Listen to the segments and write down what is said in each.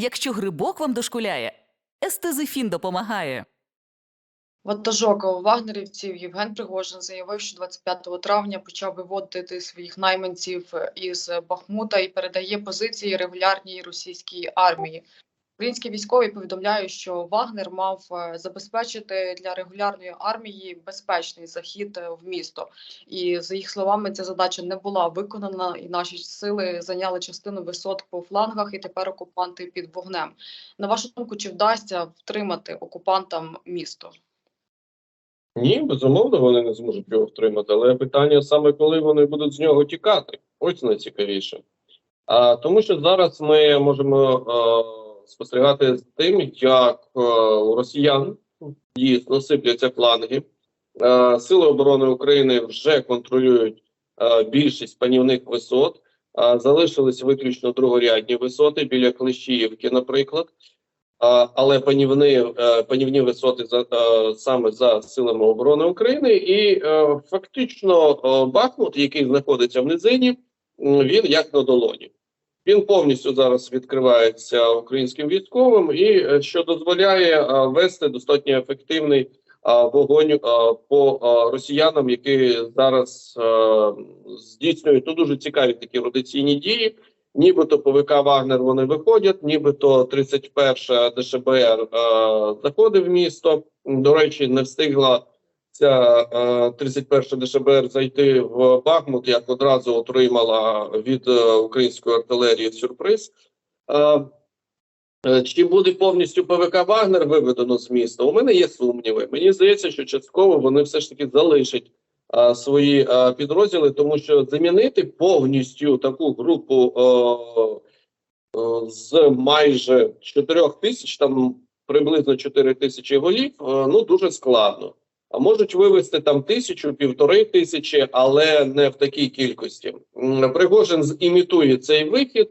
Якщо грибок вам дошкуляє, естезифін допомагає. ватажок вагнерівців Євген Пригожин заявив, що 25 травня почав виводити своїх найманців із Бахмута і передає позиції регулярній російській армії. Українські військові повідомляють, що Вагнер мав е, забезпечити для регулярної армії безпечний захід е, в місто. І за їх словами, ця задача не була виконана, і наші сили зайняли частину висот по флангах, і тепер окупанти під вогнем. На вашу думку, чи вдасться втримати окупантам місто? Ні, безумовно, вони не зможуть його втримати. Але питання саме коли вони будуть з нього тікати. Ось найцікавіше. А тому, що зараз ми можемо е, спостерігати з тим, як е, у росіян дійсно сипляться фланги. Е, Сили оборони України вже контролюють е, більшість панівних висот. Залишились виключно другорядні висоти біля Клещіївки, наприклад. Але панівні, панівні висоти за саме за силами оборони України, і фактично Бахмут, який знаходиться в низині, він як на долоні. Він повністю зараз відкривається українським військовим, і е, що дозволяє е, вести достатньо ефективний е, вогонь по росіянам, які зараз здійснюють ну, дуже цікаві такі ротаційні дії. Нібито по ВК Вагнер вони виходять, нібито 31 ДШБР заходить в місто. До речі, не встигла ця е, 31 ДШБР зайти в Бахмут, як одразу отримала від е, української артилерії сюрприз. Е, е, чи буде повністю ПВК Вагнер виведено з міста? У мене є сумніви. Мені здається, що частково вони все ж таки залишать а, свої а, підрозділи, тому що замінити повністю таку групу а, а, з майже 4 тисяч, там приблизно 4 тисячі голів, а, ну дуже складно. А можуть вивести там тисячу, півтори тисячі, але не в такій кількості. Пригожин зімітує цей вихід,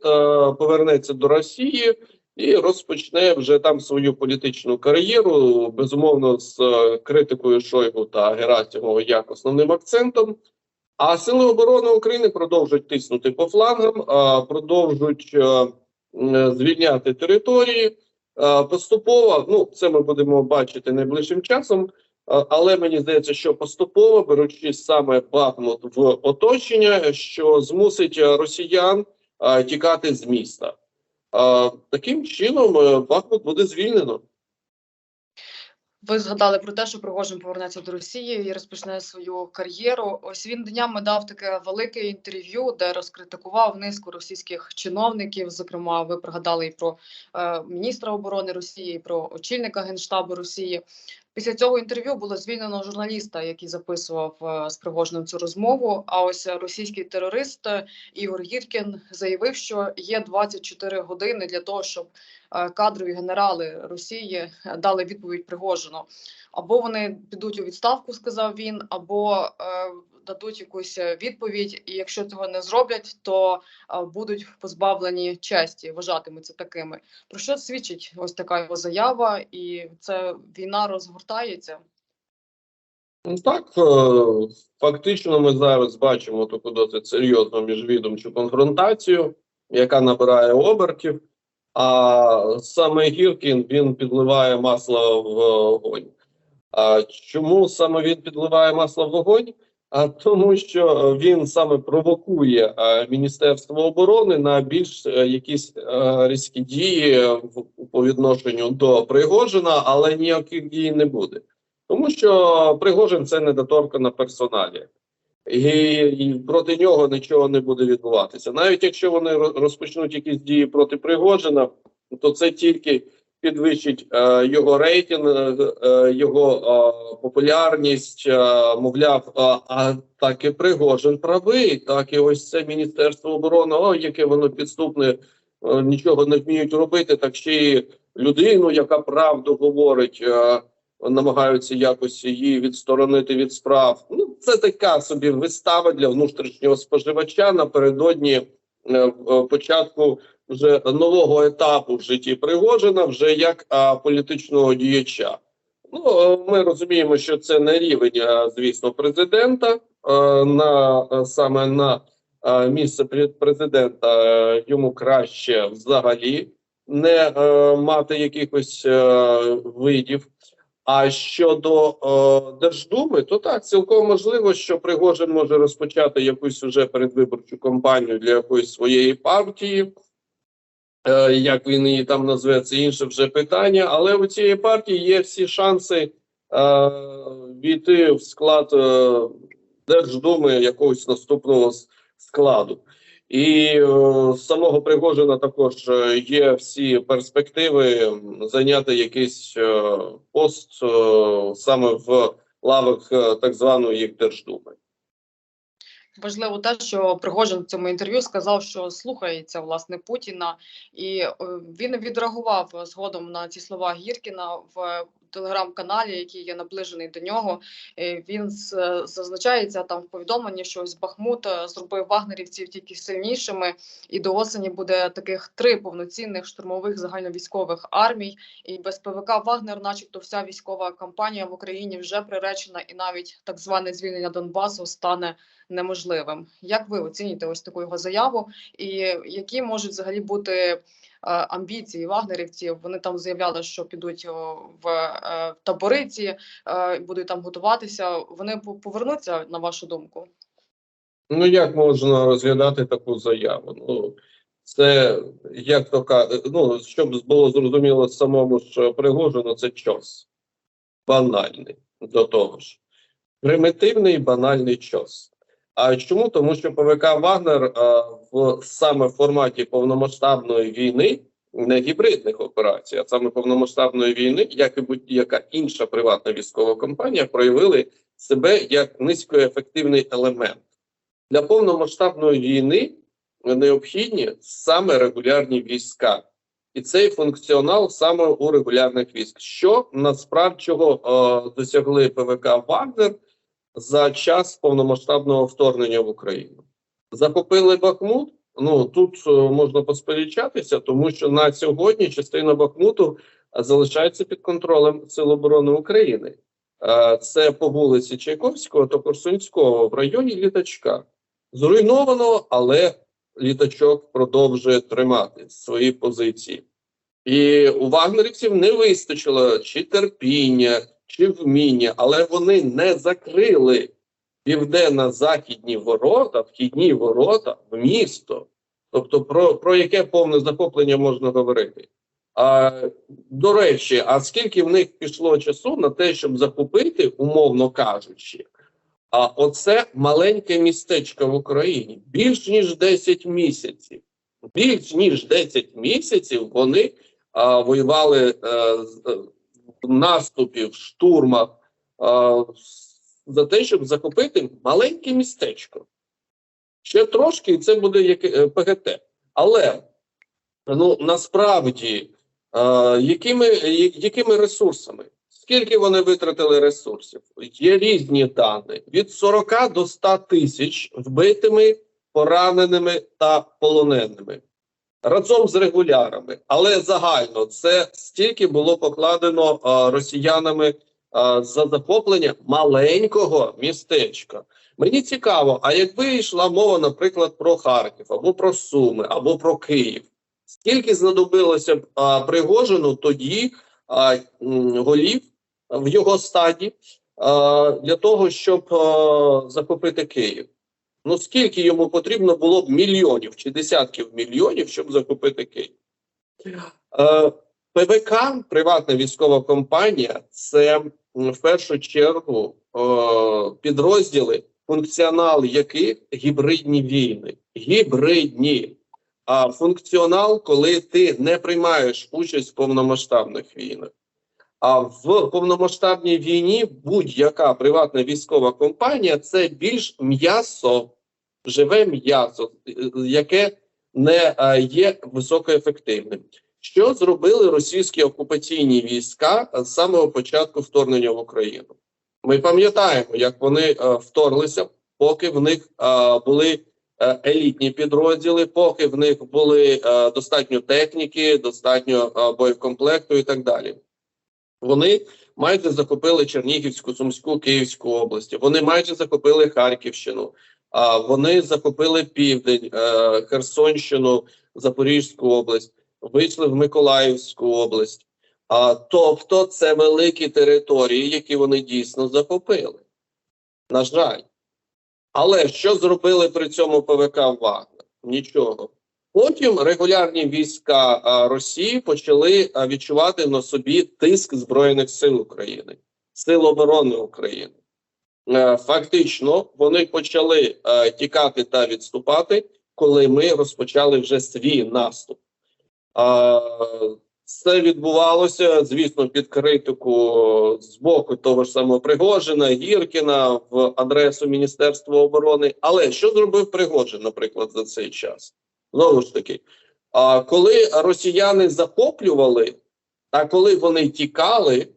повернеться до Росії і розпочне вже там свою політичну кар'єру, безумовно, з е, критикою Шойгу та Герасимова як основним акцентом. А сили оборони України продовжують тиснути по флангам, продовжують е, звільняти території. Поступово, ну це ми будемо бачити найближчим часом. Але мені здається, що поступово беручи саме Бахмут в оточення, що змусить е, росіян тікати з міста. Таким чином е, Бахмут буде звільнено. Ви згадали про те, що Пригожин повернеться до Росії і розпочне свою кар'єру. Ось він днями дав таке велике інтерв'ю, де розкритикував низку російських чиновників. Зокрема, ви пригадали і про е, міністра оборони Росії, і про очільника генштабу Росії. Після цього інтерв'ю було звільнено журналіста, який записував е, з Пригожним цю розмову. А ось російський терорист е, Ігор Гіркін заявив, що є 24 години для того, щоб е, кадрові генерали Росії дали відповідь Пригожину. Або вони підуть у відставку, сказав він, або дадуть якусь е, відповідь. І якщо цього не зроблять, то е, будуть позбавлені честі, вважатимуться такими. Про що свідчить ось така його заява, і це війна розгортається. Так, е, фактично, ми зараз бачимо таку досить серйозну міжвідомчу конфронтацію, яка набирає обертів. А саме Гіркін він підливає масло в вогонь. А чому саме він підливає масло в вогонь? А тому, що він саме провокує е, Міністерство оборони на більш е, якісь е, різкі дії по відношенню до Пригожина, але ніяких дій не буде. Тому що Пригожин це недоторкана персоналія. І, і проти нього нічого не буде відбуватися. Навіть якщо вони розпочнуть якісь дії проти Пригожина, то це тільки підвищить е, його рейтинг, е, е, його популярність. Мовляв, а так і Пригожин правий, так і ось це Міністерство оборони, о, яке воно підступне, нічого не вміють робити, так ще й людину, яка правду говорить. Намагаються якось її відсторонити від справ. Ну це така собі вистава для внутрішнього споживача напередодні е, початку вже нового етапу в житті Пригожина, вже як а, політичного діяча. Ну е, ми розуміємо, що це не рівень, звісно, президента е, на е, саме на місце президента йому краще взагалі не мати якихось видів. А щодо Держдуми, то так цілком можливо, що Пригожин може розпочати якусь уже передвиборчу кампанію для якоїсь своєї партії. Е, як він її там це інше вже питання. Але у цієї партії є всі шанси е, війти в склад е, Держдуми якогось наступного складу. І з самого Пригожина також є всі перспективи зайняти якийсь пост саме в лавах так званої Держдуми. Важливо те, що Пригожин в цьому інтерв'ю сказав, що слухається власне Путіна, і е, він відреагував згодом на ці слова Гіркіна в телеграм-каналі, який є наближений до нього. Е, Він зазначається там в повідомленні, що ось Бахмут е, зробив вагнерівців тільки сильнішими, і до осені буде таких три повноцінних штурмових загальновійськових армій. І без ПВК Вагнер, начебто, вся військова кампанія в Україні вже приречена, і навіть так зване звільнення Донбасу стане неможливим. Як ви оцінюєте ось таку його заяву? І які можуть взагалі бути е, амбіції вагнерівців? Вони там заявляли, що підуть о, в е, табори е, будуть там готуватися. Вони повернуться на вашу думку? Ну, як можна розглядати таку заяву? Ну, це як то ка- ну, щоб було зрозуміло самому ж Пригожину, це час банальний до того ж. Примітивний банальний час. А чому? Тому що ПВК Вагнер а, в саме форматі повномасштабної війни, не гібридних операцій, а саме повномасштабної війни, як і будь-яка інша приватна військова компанія, проявили себе як низькоефективний елемент. Для повномасштабної війни необхідні саме регулярні війська, і цей функціонал саме у регулярних військ. Що насправді чого е, досягли ПВК Вагнер за час повномасштабного вторгнення в Україну? Захопили Бахмут. Ну тут е, можна посперечатися, тому що на сьогодні частина Бахмуту залишається під контролем Сил оборони України. Е, Це по вулиці Чайковського та Корсунського в районі літачка. Зруйновано, але літачок продовжує тримати свої позиції. І у вагнерівців не вистачило чи терпіння, чи вміння, але вони не закрили південно-західні ворота, вхідні ворота в місто. Тобто, про, про яке повне захоплення можна говорити? А, до речі, а скільки в них пішло часу на те, щоб закупити, умовно кажучи, а оце маленьке містечко в Україні більш ніж 10 місяців. Більш ніж 10 місяців вони а, воювали е, з- е, в наступі, в штурмах а, за те, щоб захопити маленьке містечко. Ще трошки, і це буде як е, ПГТ. Але ну насправді, е, якими, якими ресурсами? Скільки вони витратили ресурсів? Є різні дані: від 40 до 100 тисяч вбитими, пораненими та полоненими разом з регулярами. Але загально це стільки було покладено а, росіянами а, за захоплення маленького містечка. Мені цікаво, а якби йшла мова, наприклад, про Харків або про Суми, або про Київ, скільки знадобилося б а, Пригожину тоді а, голів в його стаді а, для того, щоб а, захопити Київ? Ну скільки йому потрібно було б мільйонів чи десятків мільйонів, щоб захопити Київ? Е, ПВК, приватна військова компанія, це в першу чергу е, підрозділи, функціонал яких гібридні війни. Гібридні. А функціонал, коли ти не приймаєш участь в повномасштабних війнах. А в повномасштабній війні будь-яка приватна військова компанія це більш м'ясо, живе м'ясо, яке не е, є високоефективним. Що зробили російські окупаційні війська з самого початку вторгнення в Україну? Ми пам'ятаємо, як вони е, вторглися, поки в них е, були елітні підрозділи, поки в них були достатньо техніки, достатньо боєкомплекту і так далі. Вони майже захопили Чернігівську, Сумську, Київську області. Вони майже захопили Харківщину. А вони захопили Південь, е, Херсонщину, Запорізьку область. вийшли в Миколаївську область. А, тобто, це великі території, які вони дійсно захопили. На жаль. Але що зробили при цьому ПВК Вагнер? Нічого. Потім регулярні війська Росії почали відчувати на собі тиск Збройних сил України, Сил оборони України. Е, Фактично, вони почали е, тікати та відступати, коли ми розпочали вже свій наступ. А, Це відбувалося, звісно, під критику з боку того ж самого Пригожина, Гіркіна в адресу Міністерства оборони. Але що зробив Пригожин, наприклад, за цей час? Знову ж таки, коли росіяни захоплювали, а коли вони тікали,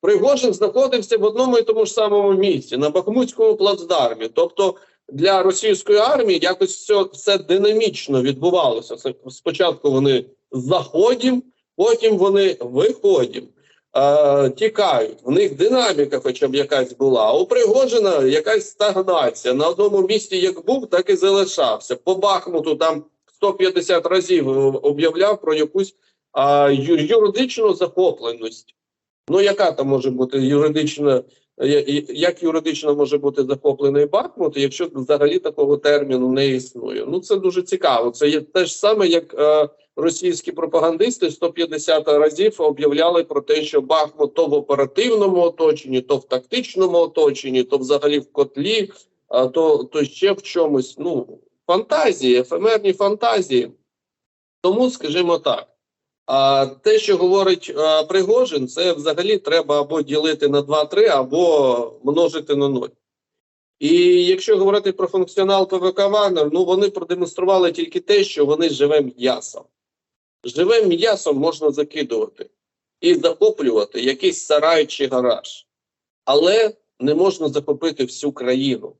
Пригожин знаходився в одному і тому ж самому місці на Бахмутському плацдармі. Тобто для російської армії якось все, все динамічно відбувалося. Спочатку вони заходять, потім вони виходять. Е, тікають, в них динаміка, хоча б якась була. А у Пригожина якась стагнація. На одному місці як був, так і залишався. По Бахмуту там 150 разів е, об'являв про якусь а, юридичну захопленість. Ну, яка там може бути юридична, як юридично може бути захоплений Бахмут, якщо взагалі такого терміну не існує? Ну це дуже цікаво. Це є те ж саме, як е, російські пропагандисти 150 разів об'являли про те, що Бахмут то в оперативному оточенні, то в тактичному оточенні, то взагалі в котлі, а то, то ще в чомусь. Ну фантазії, ефемерні фантазії. Тому, скажімо так. А те, що говорить е, Пригожин, це взагалі треба або ділити на 2-3, або множити на 0. І якщо говорити про функціонал ПВК Вагнер, ну вони продемонстрували тільки те, що вони живе м'ясом. Живим м'ясом можна закидувати і захоплювати якийсь сарай чи гараж, але не можна захопити всю країну.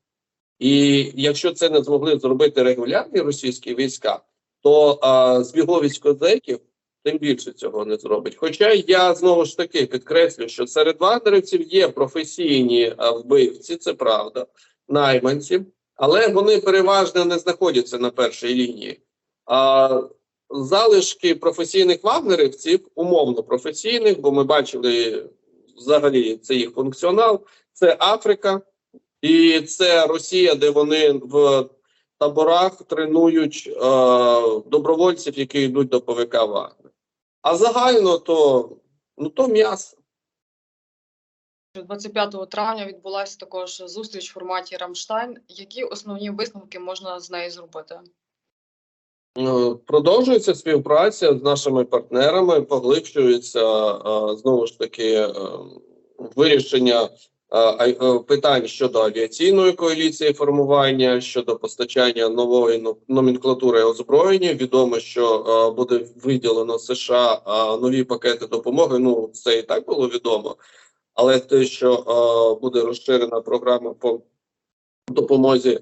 І якщо це не змогли зробити регулярні російські війська, то а, збіговість козаків тим більше цього не зробить. Хоча я знову ж таки підкреслю, що серед вагнерівців є професійні вбивці, це правда, найманці, але вони переважно не знаходяться на першій лінії. А залишки професійних вагнерівців, умовно професійних, бо ми бачили взагалі це їх функціонал, це Африка і це Росія, де вони в таборах тренують е, добровольців, які йдуть до ПВК Вагнер. А загально то ну то м'ясо. 25 травня відбулася також зустріч в форматі Рамштайн. Які основні висновки можна з неї зробити? Е, Продовжується співпраця з нашими партнерами, поглибшується е, знову ж таки е, вирішення питань щодо авіаційної коаліції формування, щодо постачання нової номенклатури озброєння. Відомо, що е, буде виділено США е, нові пакети допомоги. Ну це і так було відомо, але те, що е, буде розширена програма по допомозі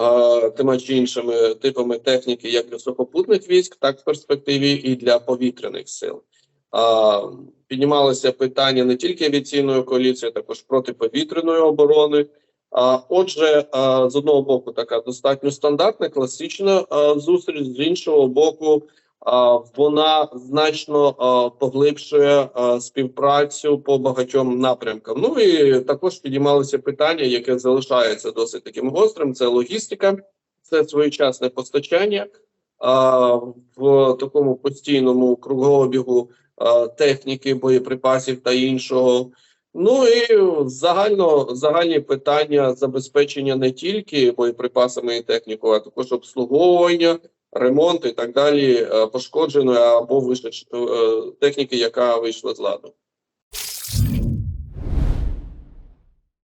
е, тими чи іншими типами техніки, як для сухопутних військ, так в перспективі і для повітряних сил. А, піднімалося питання не тільки авіаційної коаліції, а також протиповітряної оборони. Отже, з одного боку, така достатньо стандартна, класична зустріч, з іншого боку, вона значно поглибшує співпрацю по багатьом напрямкам. Ну і також підіймалося питання, яке залишається досить таким гострим: це логістика, це своєчасне постачання в такому постійному кругообігу а, техніки, боєприпасів та іншого. Ну і загально загальні питання забезпечення не тільки боєприпасами і технікою, а також обслуговування, ремонт і так далі е, пошкодженої або вийшли техніки, яка вийшла з ладу.